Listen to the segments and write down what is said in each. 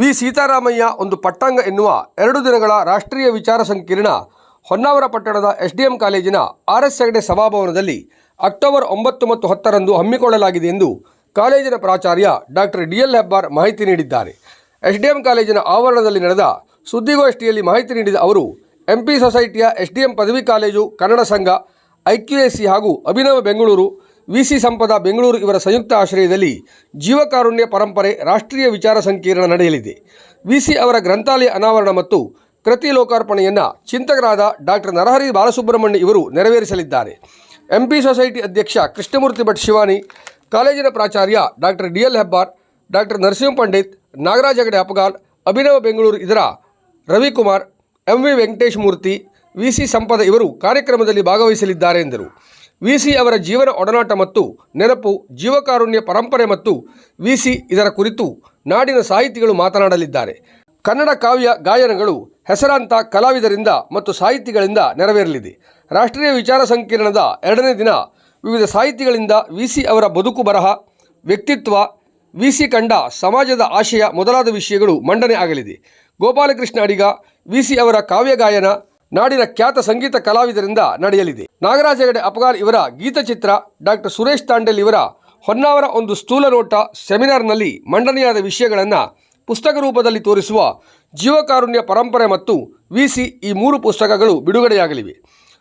V. Sitaramayya ಒಂದು ಪಟ್ಟಾಂಗ ಎನ್ನುವ ಎರಡು ದಿನಗಳ ರಾಷ್ಟ್ರೀಯ ವಿಚಾರ ಸಂಕಿರಣ ಹೊನ್ನಾವರ ಪಟ್ಟಣದ ಎಸ್ಡಿಎಂ ಕಾಲೇಜಿನ ಆರ್ ಎಸ್ ಹೆಗಡೆ ಸಭಾಭವನದಲ್ಲಿ ಅಕ್ಟೋಬರ್ ಒಂಬತ್ತು ಮತ್ತು ಹತ್ತರಂದು ಹಮ್ಮಿಕೊಳ್ಳಲಾಗಿದೆ ಎಂದು ಕಾಲೇಜಿನ ಪ್ರಾಚಾರ್ಯ ಡಾಕ್ಟರ್ ಡಿ. ಎಲ್ ಹೆಬ್ಬಾರ್ ಮಾಹಿತಿ ನೀಡಿದ್ದಾರೆ. ಎಸ್ಡಿಎಂ ಕಾಲೇಜಿನ ಆವರಣದಲ್ಲಿ ನಡೆದ ಸುದ್ದಿಗೋಷ್ಠಿಯಲ್ಲಿ ಮಾಹಿತಿ ನೀಡಿದ ಅವರು ಎಂಪಿ ಸೊಸೈಟಿಯ ಎಸ್ಡಿಎಂ ಪದವಿ ಕಾಲೇಜು, ಕನ್ನಡ ಸಂಘ ಐಕ್ಯುಎಸಿ ಹಾಗೂ ಅಭಿನವ ಬೆಂಗಳೂರು ವಿಸಿ ಸಂಪದ ಬೆಂಗಳೂರು ಇವರ ಸಂಯುಕ್ತ ಆಶ್ರಯದಲ್ಲಿ ಜೀವಕಾರುಣ್ಯ ಪರಂಪರೆ ರಾಷ್ಟ್ರೀಯ ವಿಚಾರ ಸಂಕಿರಣ ನಡೆಯಲಿದೆ. ವಿಸಿ ಅವರ ಗ್ರಂಥಾಲಯ ಅನಾವರಣ ಮತ್ತು ಕೃತಿ ಲೋಕಾರ್ಪಣೆಯನ್ನು ಚಿಂತಕರಾದ ಡಾಕ್ಟರ್ ನರಹರಿ ಬಾಲಸುಬ್ರಹ್ಮಣ್ಯ ಇವರು ನೆರವೇರಿಸಲಿದ್ದಾರೆ. ಎಂಪಿ ಸೊಸೈಟಿ ಅಧ್ಯಕ್ಷ ಕೃಷ್ಣಮೂರ್ತಿ ಭಟ್ ಶಿವಾನಿ, ಕಾಲೇಜಿನ ಪ್ರಾಚಾರ್ಯ doctor D. L Hebbar doctor Narasimha Pandit, Nagaraja Hegde Apagal, Abhinava Bengaluru ಇದರ Ravikumar, M V Venkatesh Murthy V C Sampada ಇವರು ಕಾರ್ಯಕ್ರಮದಲ್ಲಿ ಭಾಗವಹಿಸಲಿದ್ದಾರೆ ಎಂದರು. ವಿ ಸಿ ಅವರ ಜೀವನ ಒಡನಾಟ ಮತ್ತು ನೆನಪು ಜೀವಕಾರುಣ್ಯ ಪರಂಪರೆ ಮತ್ತು ವಿಸಿ ಇದರ ಕುರಿತು ನಾಡಿನ ಸಾಹಿತಿಗಳು ಮಾತನಾಡಲಿದ್ದಾರೆ. ಕನ್ನಡ ಕಾವ್ಯ ಗಾಯನಗಳು ಹೆಸರಾಂತ ಕಲಾವಿದರಿಂದ ಮತ್ತು ಸಾಹಿತಿಗಳಿಂದ ನೆರವೇರಲಿದೆ. ರಾಷ್ಟ್ರೀಯ ವಿಚಾರ ಸಂಕಿರಣದ ಎರಡನೇ ದಿನ ವಿವಿಧ ಸಾಹಿತಿಗಳಿಂದ ವಿಸಿ ಅವರ ಬದುಕು ಬರಹ, ವ್ಯಕ್ತಿತ್ವ, ವಿಸಿ ಕಂಡ ಸಮಾಜದ ಆಶಯ ಮೊದಲಾದ ವಿಷಯಗಳು ಮಂಡನೆ ಆಗಲಿದೆ. ಗೋಪಾಲಕೃಷ್ಣ ಅಡಿಗ, ವಿಸಿ ಅವರ ಕಾವ್ಯ ಗಾಯನ ನಾಡಿನ ಖ್ಯಾತ ಸಂಗೀತ ಕಲಾವಿದರಿಂದ ನಡೆಯಲಿದೆ. ನಾಗರಾಜ ಹೆಗಡೆ ಅಪಗಾರ್ ಇವರ ಗೀತಚಿತ್ರ ಡಾಕ್ಟರ್ ಸುರೇಶ್ ತಾಂಡೆಲ್ ಇವರ ಹೊನ್ನಾವರ ಒಂದು ಸ್ಥೂಲ ನೋಟ ಸೆಮಿನಾರ್ನಲ್ಲಿ ಮಂಡನೆಯಾದ ವಿಷಯಗಳನ್ನು ಪುಸ್ತಕ ರೂಪದಲ್ಲಿ ತೋರಿಸುವ ಜೀವಕಾರುಣ್ಯ ಪರಂಪರೆ ಮತ್ತು ವಿಸಿ ಈ ಮೂರು ಪುಸ್ತಕಗಳು ಬಿಡುಗಡೆಯಾಗಲಿವೆ.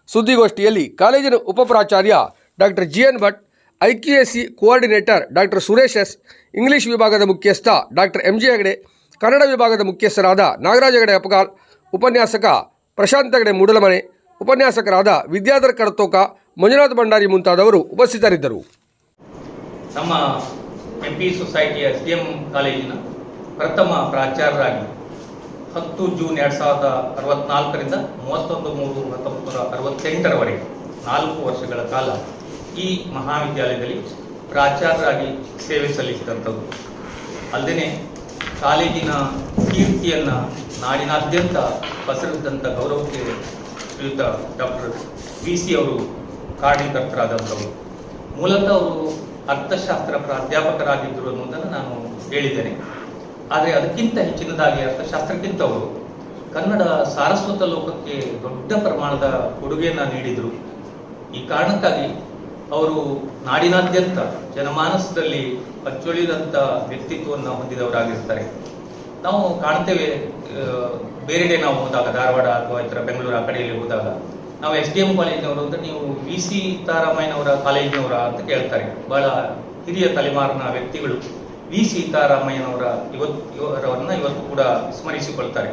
ಸುದ್ದಿಗೋಷ್ಠಿಯಲ್ಲಿ ಕಾಲೇಜಿನ ಉಪಪ್ರಾಚಾರ್ಯ doctor G N Bhat IQAC coordinator doctor Suresh S, English ವಿಭಾಗದ ಮುಖ್ಯಸ್ಥ doctor M G Hegde, Kannada ವಿಭಾಗದ ಮುಖ್ಯಸ್ಥರಾದ ನಾಗರಾಜ ಹೆಗಡೆ ಅಪಗಾಲ್ ಉಪನ್ಯಾಸಕ ಪ್ರಶಾಂತ್ ಹೆಗಡೆ, ಮೂಡಲಮನೆ. ಉಪನ್ಯಾಸಕರಾದ ವಿದ್ಯಾಧರ್ ಕಡತೋಕ ಮಂಜುನಾಥ ಭಂಡಾರಿ ಮುಂತಾದವರು ಉಪಸ್ಥಿತರಿದ್ದರು. ನಮ್ಮ ಎಂಪಿ ಸೊಸೈಟಿಯ ಡಿ ಎಂ ಕಾಲೇಜಿನ ಪ್ರಥಮ ಪ್ರಾಚಾರ್ಯರಾಗಿ ಹತ್ತು ಜೂನ್ ಎರಡು ಸಾವಿರದ ಅರವತ್ನಾಲ್ಕರಿಂದ ಮೂವತ್ತೊಂದು ಮೂರು ಹತ್ತೊಂಬತ್ತು ನೂರ ಅರವತ್ತೆಂಟರವರೆಗೆ ನಾಲ್ಕು ವರ್ಷಗಳ ಕಾಲ ಈ ಮಹಾವಿದ್ಯಾಲಯದಲ್ಲಿ ಪ್ರಾಚಾರ್ಯರಾಗಿ ಸೇವೆ ಸಲ್ಲಿಸಿದಂಥದ್ದು. ಅಲ್ಲದೇ ಕಾಲೇಜಿನ ಕೀರ್ತಿಯನ್ನು ನಾಡಿನಾದ್ಯಂತ ಪಸರಿಸಿದಂಥ ಗೌರವಕ್ಕೆ ಶ್ರೀಯುತ ಡಾಕ್ಟರ್ ವಿ ಸಿ ಅವರು ಕಾರಣೀಕರ್ತರಾದಂಥವರು ಮೂಲತಃ ಅವರು ಅರ್ಥಶಾಸ್ತ್ರ ಪ್ರಾಧ್ಯಾಪಕರಾಗಿದ್ದರು ಅನ್ನೋದನ್ನು ನಾನು ಹೇಳಿದ್ದೇನೆ. ಆದರೆ ಅದಕ್ಕಿಂತ ಹೆಚ್ಚಿನದಾಗಿ ಅರ್ಥಶಾಸ್ತ್ರಕ್ಕಿಂತ ಅವರು ಕನ್ನಡ ಸಾರಸ್ವತ ಲೋಕಕ್ಕೆ ದೊಡ್ಡ ಪ್ರಮಾಣದ ಕೊಡುಗೆಯನ್ನು ನೀಡಿದರು. ಈ ಕಾರಣಕ್ಕಾಗಿ ಅವರು ನಾಡಿನಾದ್ಯಂತ ಜನಮಾನಸದಲ್ಲಿ ಅಚ್ಚೊಳಿದಂಥ ವ್ಯಕ್ತಿತ್ವವನ್ನು ಹೊಂದಿದವರಾಗಿರ್ತಾರೆ. ನಾವು ಕಾಣ್ತೇವೆ ಬೇರೆಡೆ ನಾವು ಹೋದಾಗ, ಧಾರವಾಡ ಅಥವಾ ಇತರ ಬೆಂಗಳೂರು ಆ ಕಡೆಯಲ್ಲಿ ಹೋದಾಗ, ನಾವು ಎಸ್ ಡಿ ಎಂ ಕಾಲೇಜಿನವರು ಅಂದ್ರೆ ನೀವು ವಿ ಸಿ ತಾರಾಮಯ್ಯನವರ ಕಾಲೇಜಿನವರ ಅಂತ ಕೇಳ್ತಾರೆ. ಬಹಳ ಹಿರಿಯ ತಲೆಮಾರಿನ ವ್ಯಕ್ತಿಗಳು ವಿ ಸೀತಾರಾಮಯ್ಯನವರ ಇವತ್ತು, ಇವರನ್ನ ಇವತ್ತು ಕೂಡ ಸ್ಮರಿಸಿಕೊಳ್ತಾರೆ.